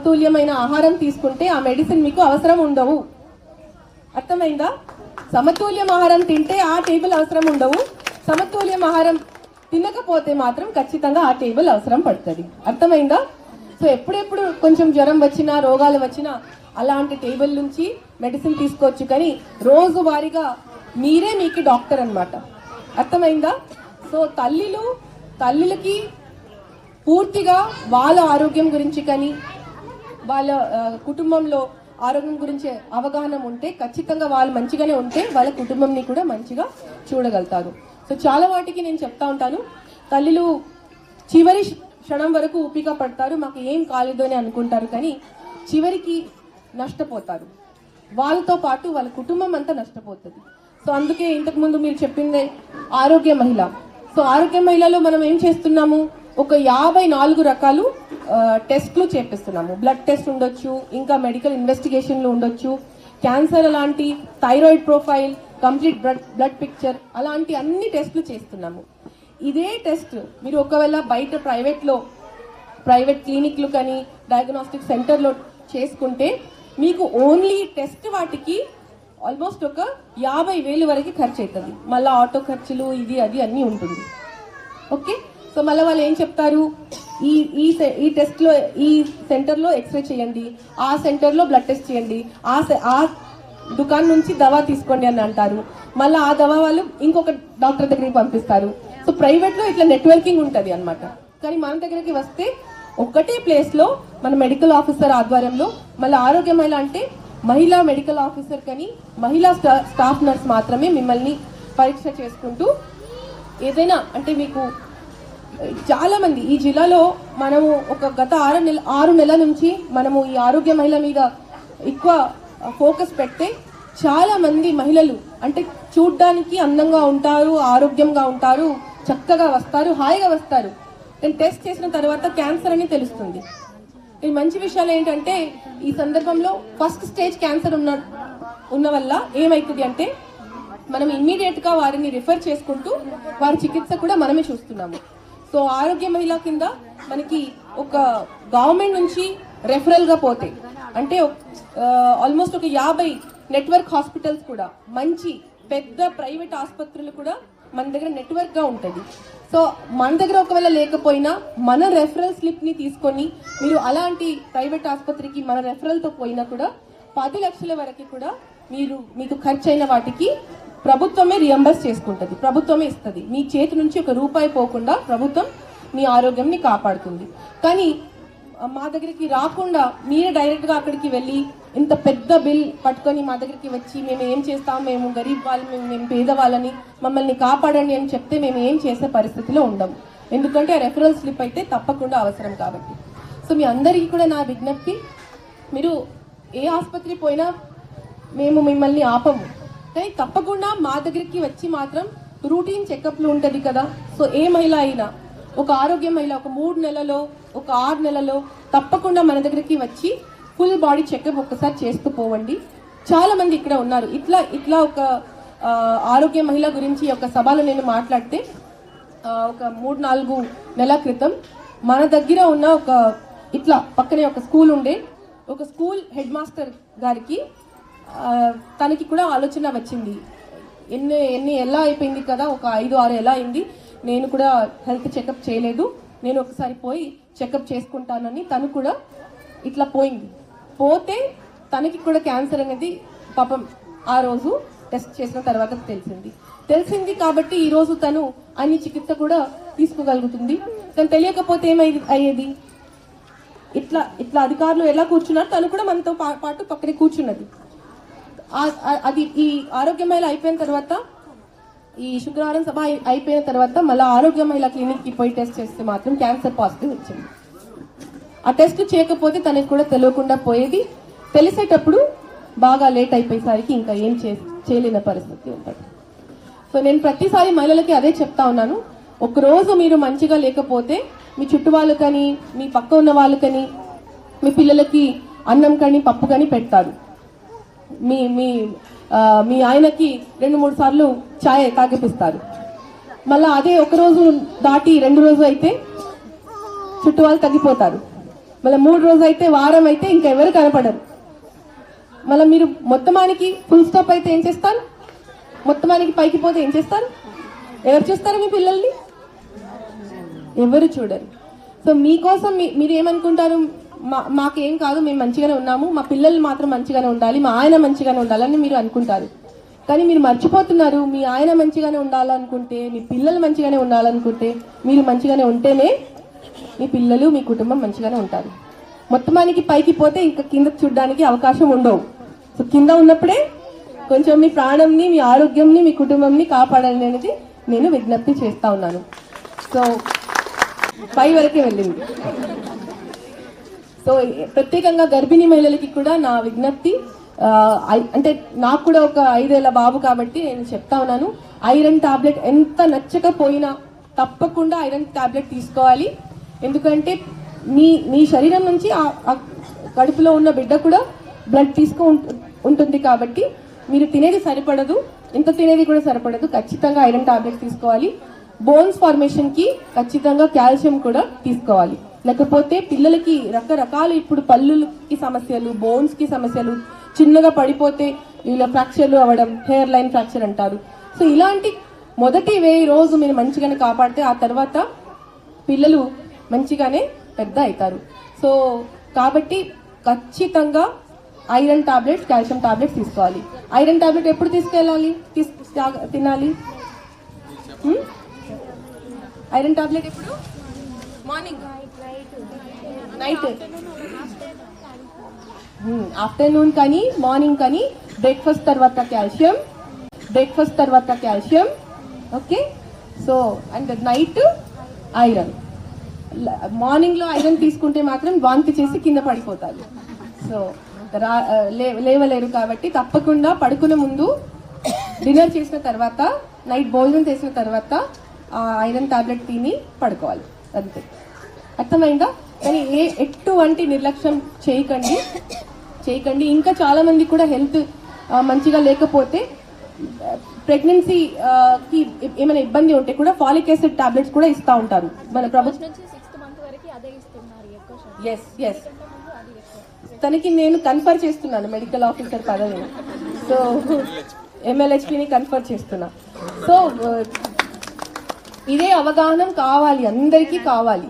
సమతుల్యమైన ఆహారం తీసుకుంటే ఆ మెడిసిన్ మీకు అవసరం ఉండవు. అర్థమైందా? సమతుల్యం ఆహారం తింటే ఆ టేబుల్ అవసరం ఉండవు. సమతుల్యం ఆహారం తినకపోతే మాత్రం ఖచ్చితంగా ఆ టేబుల్ అవసరం పడుతుంది. అర్థమైందా? సో ఎప్పుడెప్పుడు కొంచెం జ్వరం వచ్చినా రోగాలు వచ్చినా అలాంటి టేబుల్ నుంచి మెడిసిన్ తీసుకోవచ్చు కానీ రోజువారీగా మీరే మీకు డాక్టర్ అన్నమాట. అర్థమైందా? సో తల్లిలు తల్లులకి పూర్తిగా వాళ్ళ ఆరోగ్యం గురించి కానీ వాళ్ళ కుటుంబంలో ఆరోగ్యం గురించి అవగాహన ఉంటే ఖచ్చితంగా వాళ్ళు మంచిగానే ఉంటే వాళ్ళ కుటుంబంని కూడా మంచిగా చూడగలుగుతారు. సో చాలా వాటికి నేను చెప్తా ఉంటాను. తల్లులు చివరి క్షణం వరకు ఊపిక పడతారు మాకు ఏం కాలేదు అని అనుకుంటారు కానీ చివరికి నష్టపోతారు. వాళ్ళతో పాటు వాళ్ళ కుటుంబం అంతా నష్టపోతుంది. సో అందుకే ఇంతకుముందు మీరు చెప్పిందే ఆరోగ్య మహిళ. సో ఆరోగ్య మహిళలో మనం ఏం చేస్తున్నాము? ఒక యాభై నాలుగు రకాలు టెస్ట్లు చేపిస్తున్నాము. బ్లడ్ టెస్ట్ ఉండొచ్చు ఇంకా మెడికల్ ఇన్వెస్టిగేషన్లు ఉండొచ్చు. క్యాన్సర్ అలాంటి thyroid profile complete blood blood picture అలాంటి అన్ని టెస్ట్లు చేస్తున్నాము. ఇదే టెస్ట్ మీరు ఒకవేళ బయట ప్రైవేట్లో ప్రైవేట్ క్లినిక్లు కానీ డయాగ్నోస్టిక్ సెంటర్లో చేసుకుంటే మీకు ఓన్లీ టెస్ట్ వాటికి ఆల్మోస్ట్ ఒక యాభై వేలు వరకు ఖర్చు అవుతుంది మళ్ళీ ఆటో ఖర్చులు ఇది అది అన్నీ ఉంటుంది. ఓకే? సో మళ్ళీ వాళ్ళు ఏం చెప్తారు? ఈ ఈ సె- ఈ టెస్ట్లో ఈ సెంటర్లో ఎక్స్రే చేయండి. ఆ సెంటర్లో బ్లడ్ టెస్ట్ చేయండి. ఆ సె- ఆ దుకాణం నుంచి దవా తీసుకోండి అని అంటారు. మళ్ళీ ఆ దవా వాళ్ళు ఇంకొక డాక్టర్ దగ్గరికి పంపిస్తారు. సో ప్రైవేట్లో ఇట్లా నెట్వర్కింగ్ ఉంటుంది అన్నమాట. కానీ మన దగ్గరికి వస్తే ఒక్కటే ప్లేస్లో మన మెడికల్ ఆఫీసర్ ఆధ్వర్యంలో మళ్ళీ ఆరోగ్య మహిళ అంటే మహిళా మెడికల్ ఆఫీసర్ కానీ మహిళా స్టా- స్టాఫ్ నర్స్ మాత్రమే మిమ్మల్ని పరీక్ష చేసుకుంటూ ఏదైనా అంటే మీకు చాలా మంది ఈ జిల్లాలో మనము ఒక గత ఆరు నెల ఆరు నెలల నుంచి మనము ఈ ఆరోగ్య మహిళ మీద ఎక్కువ ఫోకస్ పెడితే చాలా మంది మహిళలు అంటే చూడ్డానికి అందంగా ఉంటారు ఆరోగ్యంగా ఉంటారు చక్కగా వస్తారు హాయిగా వస్తారు. నేను టెస్ట్ చేసిన తర్వాత క్యాన్సర్ అని తెలుస్తుంది. ఈ మంచి విషయాలు ఏంటంటే ఈ సందర్భంలో ఫస్ట్ స్టేజ్ క్యాన్సర్ ఉన్న ఉన్న వల్ల ఏమవుతుంది అంటే మనం ఇమ్మీడియట్గా వారిని రిఫర్ చేసుకుంటూ వారి చికిత్స కూడా మనమే చూస్తున్నాము. సో ఆరోగ్య మహిళ కింద మనకి ఒక గవర్నమెంట్ నుంచి రెఫరల్గా పోతే అంటే ఆల్మోస్ట్ ఒక యాభై నెట్వర్క్ హాస్పిటల్స్ కూడా మంచి పెద్ద ప్రైవేట్ ఆసుపత్రులు కూడా మన దగ్గర నెట్వర్క్గా ఉంటుంది. సో మన దగ్గర ఒకవేళ లేకపోయినా మన రెఫరల్ స్లిప్ని తీసుకొని మీరు అలాంటి ప్రైవేట్ ఆసుపత్రికి మన రెఫరల్తో పోయినా కూడా పది లక్షల వరకు కూడా మీరు మీకు ఖర్చు అయిన వాటికి ప్రభుత్వమే రియంబర్స్ చేసుకుంటుంది. ప్రభుత్వమే ఇస్తుంది. మీ చేతి నుంచి ఒక రూపాయి పోకుండా ప్రభుత్వం మీ ఆరోగ్యంని కాపాడుతుంది. కానీ మా దగ్గరికి రాకుండా మీరే డైరెక్ట్గా అక్కడికి వెళ్ళి ఇంత పెద్ద బిల్ పట్టుకొని మా దగ్గరికి వచ్చి మేము ఏం చేస్తాం? మేము గరీబ్ వాళ్ళు మేము మేము పేదవాళ్ళని మమ్మల్ని కాపాడండి అని చెప్తే మేము ఏం చేసే పరిస్థితిలో ఉండము. ఎందుకంటే ఆ రెఫరల్ స్లిప్ అయితే తప్పకుండా అవసరం కాబట్టి. సో మీ అందరికీ కూడా నా విజ్ఞప్తి మీరు ఏ ఆసుపత్రి పోయినా మేము మిమ్మల్ని ఆపము. కానీ తప్పకుండా మా దగ్గరికి వచ్చి మాత్రం రూటీన్ చెకప్లు ఉంటుంది కదా. సో ఏ మహిళ అయినా ఒక ఆరోగ్య మహిళ ఒక మూడు నెలలో ఒక ఆరు నెలలో తప్పకుండా మన దగ్గరికి వచ్చి ఫుల్ బాడీ చెకప్ ఒక్కసారి చేస్తూ పోవండి. చాలా మంది ఇక్కడ ఉన్నారు. ఇట్లా ఇట్లా ఒక ఆరోగ్య మహిళ గురించి ఒక సభలో నేను మాట్లాడితే ఒక మూడు నాలుగు నెలల క్రితం మన దగ్గర ఉన్న ఒక ఇట్లా పక్కనే ఒక స్కూల్ ఉండే ఒక స్కూల్ హెడ్ మాస్టర్ గారికి తనకి కూడా ఆలోచన వచ్చింది. ఎన్ని ఎన్ని ఎలా అయిపోయింది కదా ఒక ఐదు ఆరు ఎలా అయింది నేను కూడా హెల్త్ చెకప్ చేయలేదు. నేను ఒకసారి పోయి చెకప్ చేసుకుంటానని తను కూడా ఇట్లా పోయింది. పోతే తనకి కూడా క్యాన్సర్ అనేది పాపం ఆ రోజు టెస్ట్ చేసిన తర్వాత తెలిసింది. తెలిసింది కాబట్టి ఈరోజు తను అన్ని చికిత్స కూడా తీసుకోగలుగుతుంది. తను తెలియకపోతే ఏమై అయ్యేది? ఇట్లా ఇట్లా అధికారులు ఎలా కూర్చున్నారు? తను కూడా మనతో పా- పాటు పక్కనే కూర్చున్నది. అది ఈ ఆరోగ్యమైన అయిపోయిన తర్వాత ఈ శుక్రవారం సభ అయిపోయిన తర్వాత మళ్ళీ ఆరోగ్యమైన క్లినిక్కి క్లినిక్కి పోయి టెస్ట్ చేస్తే మాత్రం క్యాన్సర్ పాజిటివ్ వచ్చింది. ఆ టెస్ట్ చేయకపోతే తనకి కూడా తెలియకుండా పోయేది. తెలిసేటప్పుడు బాగా లేట్ అయిపోయేసరికి ఇంకా ఏం చే చేయలేని పరిస్థితి ఉంటుంది. సో నేను ప్రతిసారి మహిళలకి అదే చెప్తా ఉన్నాను. ఒకరోజు మీరు మంచిగా లేకపోతే మీ చుట్టూ వాళ్ళు కానీ మీ పక్క ఉన్న వాళ్ళు కానీ మీ పిల్లలకి అన్నం కానీ పప్పు కానీ పెడతారు. మీ మీ మీ ఆయనకి రెండు మూడు సార్లు ఛాయ్ తాగిపిస్తారు మళ్ళీ అదే ఒక రోజు దాటి రెండు రోజు అయితే చుట్టూ వాళ్ళు తగ్గిపోతారు. మళ్ళీ మూడు రోజు అయితే వారం అయితే ఇంకెవరు కనపడరు. మళ్ళీ మీరు మొత్తమానికి ఫుల్ స్టాప్ అయితే ఏం చేస్తారు? మొత్తమానికి పైకి పోతే ఏం చేస్తారు? ఎవరు చూస్తారు మీ పిల్లల్ని? ఎవరు చూడరు. సో మీకోసం మీరు ఏమనుకుంటారు? మా మాకేం కాదు మేము మంచిగానే ఉన్నాము. మా పిల్లలు మాత్రం మంచిగానే ఉండాలి. మా ఆయన మంచిగానే ఉండాలని మీరు అనుకుంటారు. కానీ మీరు మర్చిపోతున్నారు మీ ఆయన మంచిగానే ఉండాలనుకుంటే మీ పిల్లలు మంచిగానే ఉండాలనుకుంటే మీరు మంచిగానే ఉంటేనే మీ పిల్లలు మీ కుటుంబం మంచిగానే ఉంటారు. మొత్తమానికి పైకి పోతే ఇంకా కింద చూడడానికి అవకాశం ఉండవు. సో కింద ఉన్నప్పుడే కొంచెం మీ ప్రాణంని మీ ఆరోగ్యంని మీ కుటుంబంని కాపాడాలి అనేది నేను విజ్ఞప్తి చేస్తా ఉన్నాను. సో పై వరకే వెళ్ళింది. సో ప్రత్యేకంగా గర్భిణీ మహిళలకి కూడా నా విజ్ఞప్తి ఐ- అంటే నాకు కూడా ఒక ఐదేళ్ళ బాబు కాబట్టి నేను చెప్తా ఉన్నాను. ఐరన్ టాబ్లెట్ ఎంత నచ్చకపోయినా తప్పకుండా ఐరన్ టాబ్లెట్ తీసుకోవాలి. ఎందుకంటే మీ మీ శరీరం నుంచి ఆ- కడుపులో ఉన్న బిడ్డ కూడా బ్లడ్ తీసుకో ఉంటుంది కాబట్టి మీరు తినేది సరిపడదు. ఇంత తినేది కూడా సరిపడదు. ఖచ్చితంగా ఐరన్ టాబ్లెట్ తీసుకోవాలి. బోన్స్ ఫార్మేషన్కి ఖచ్చితంగా కాల్షియం కూడా తీసుకోవాలి. లేకపోతే పిల్లలకి రకరకాల ఇప్పుడు పళ్ళుకి సమస్యలు బోన్స్కి సమస్యలు చిన్నగా పడిపోతే ఇలా ఫ్రాక్చర్లు అవ్వడం హెయిర్ లైన్ ఫ్రాక్చర్ అంటారు. సో ఇలాంటి మొదటి వెయ్యి రోజు మీరు మంచిగానే కాపాడితే ఆ తర్వాత పిల్లలు మంచిగానే పెద్ద అవుతారు. సో కాబట్టి ఖచ్చితంగా ఐరన్ టాబ్లెట్స్ కాల్షియం టాబ్లెట్స్ తీసుకోవాలి. ఐరన్ టాబ్లెట్ ఎప్పుడు తీసుకెళ్ళాలి? తినాలి? ఐరన్ టాబ్లెట్ ఎప్పుడు? మార్నింగ్. నైట్. ఆఫ్టర్నూన్ కానీ మార్నింగ్ కానీ బ్రేక్ఫాస్ట్ తర్వాత కాల్షియం బ్రేక్ఫాస్ట్ తర్వాత calcium okay? So and night iron. మార్నింగ్లో iron తీసుకుంటే మాత్రం వాంతి చేసి కింద పడిపోతారు. సో రా లే- లేవలేరు కాబట్టి తప్పకుండా పడుకునే ముందు డిన్నర్ చేసిన తర్వాత నైట్ భోజనం చేసిన తర్వాత ఆ ఐరన్ టాబ్లెట్ తిని పడుకోవాలి. అంతే. అర్థమైందా? కానీ ఏ ఎటువంటి నిర్లక్ష్యం చేయకండి. చేయకండి. ఇంకా చాలా మంది కూడా హెల్త్ మంచిగా లేకపోతే ప్రెగ్నెన్సీ కి ఏమైనా ఇబ్బంది ఉంటే కూడా ఫాలిక్ యాసిడ్ టాబ్లెట్స్ కూడా ఇస్తూ ఉంటారు. మన ప్రభుత్వం ఎస్ ఎస్ తనకి నేను కన్ఫర్ చేస్తున్నాను మెడికల్ ఆఫీసర్ పదవిని సో ఎంఎల్హెచ్పిని కన్ఫర్ చేస్తున్నా. సో ఇదే అవగాహన కావాలి అందరికీ కావాలి.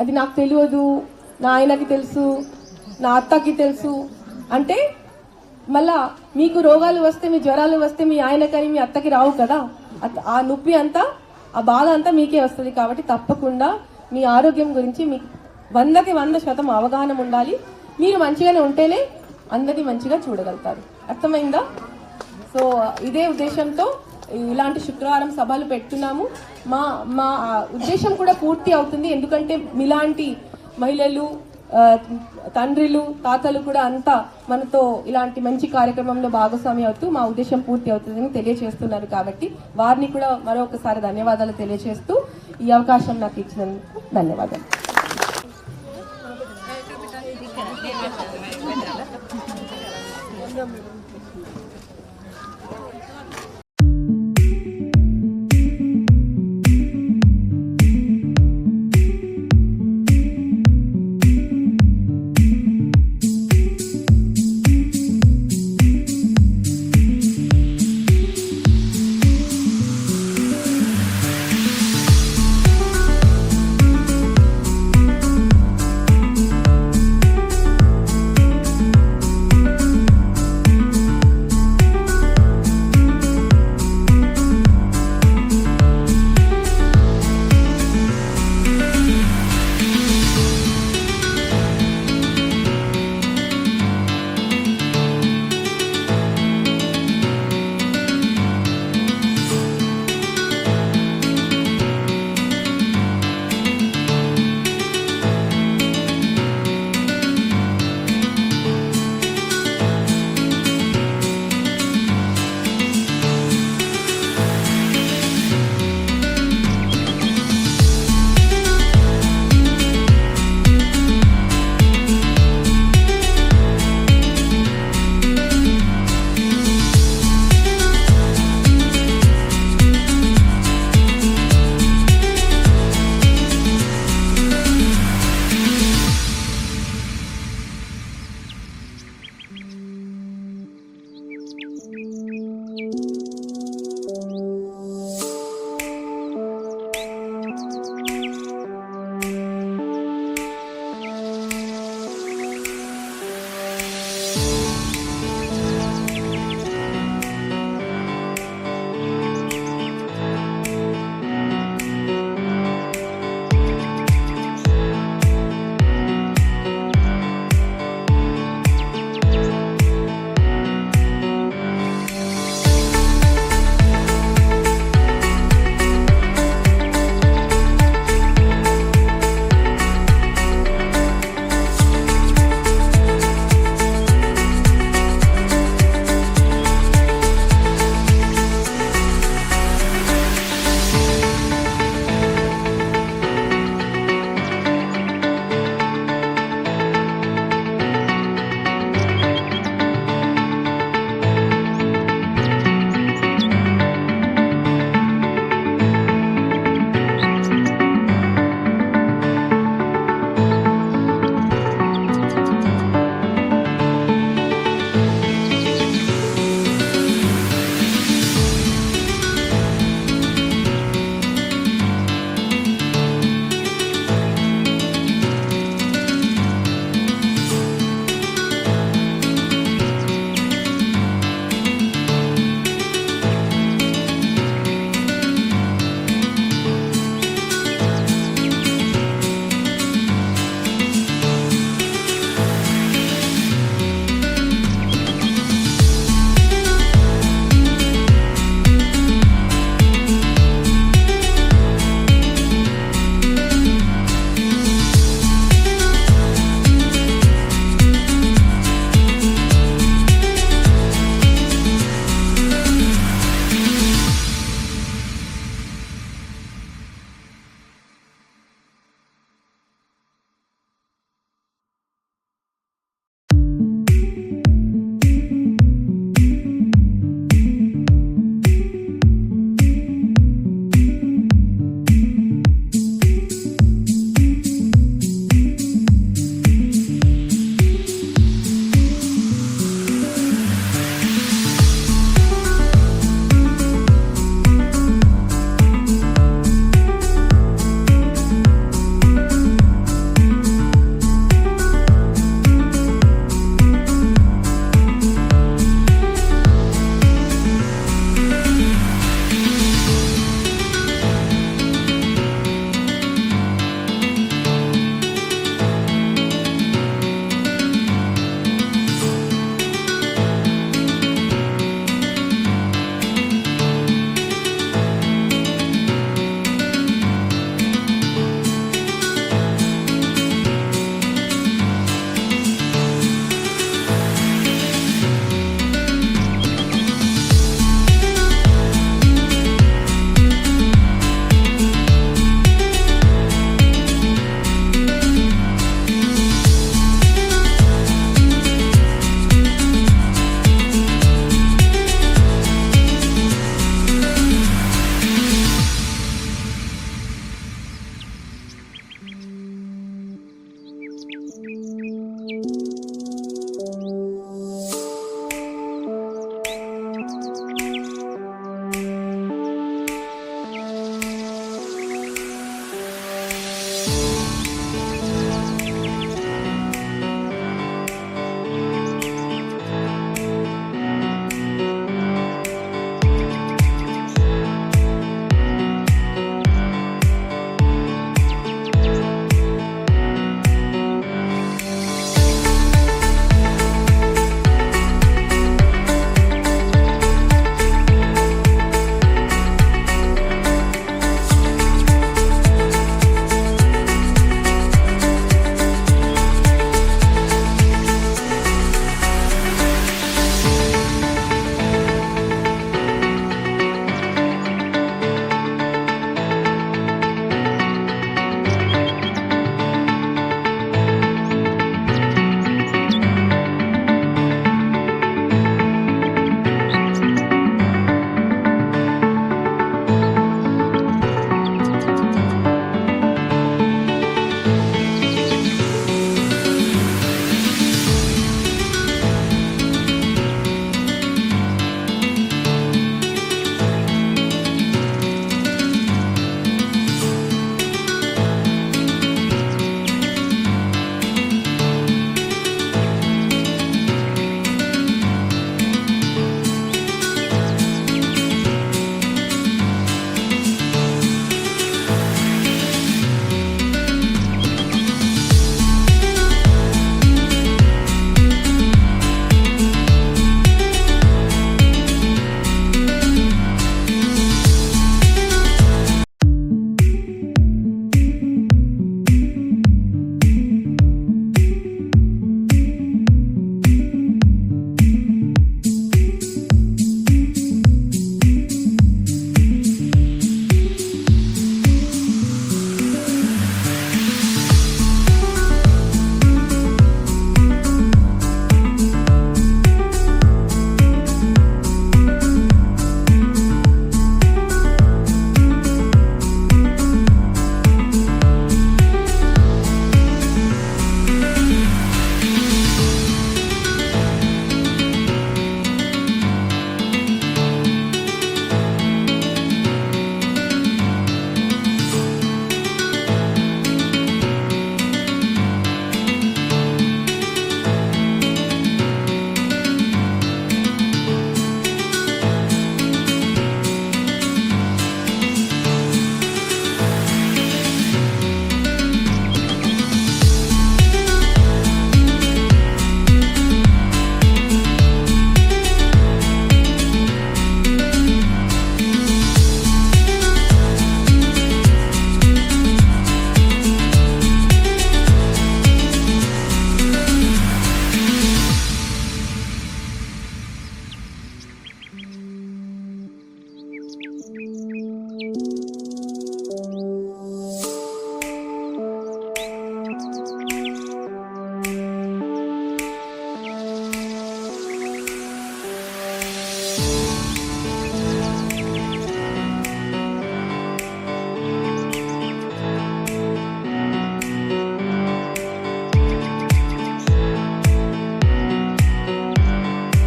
అది నాకు తెలియదు నా ఆయనకి తెలుసు నా అత్తకి తెలుసు. అంటే మళ్ళా మీకు రోగాలు వస్తే మీ జ్వరాలు వస్తే మీ ఆయనకని మీ అత్తకి రావు కదా. ఆ నొప్పి అంతా ఆ బాధ అంతా మీకే వస్తుంది కాబట్టి తప్పకుండా మీ ఆరోగ్యం గురించి మీకు వందకి వంద శాతం అవగాహన ఉండాలి. మీరు మంచిగానే ఉంటేనే అందరినీ మంచిగా చూడగలుగుతారు. అర్థమైందా? సో ఇదే ఉద్దేశంతో ఇలాంటి శుక్రవారం సభలు పెట్టున్నాము. మా మా ఉద్దేశం కూడా పూర్తి అవుతుంది. ఎందుకంటే మీలాంటి మహిళలు తండ్రులు తాతలు కూడా అంతా మనతో ఇలాంటి మంచి కార్యక్రమంలో భాగస్వామి అవుతూ మా ఉద్దేశం పూర్తి అవుతుందని తెలియజేస్తున్నారు కాబట్టి వారిని కూడా మరొకసారి ధన్యవాదాలు తెలియజేస్తూ ఈ అవకాశం నాకు ఇచ్చినందుకు ధన్యవాదాలు.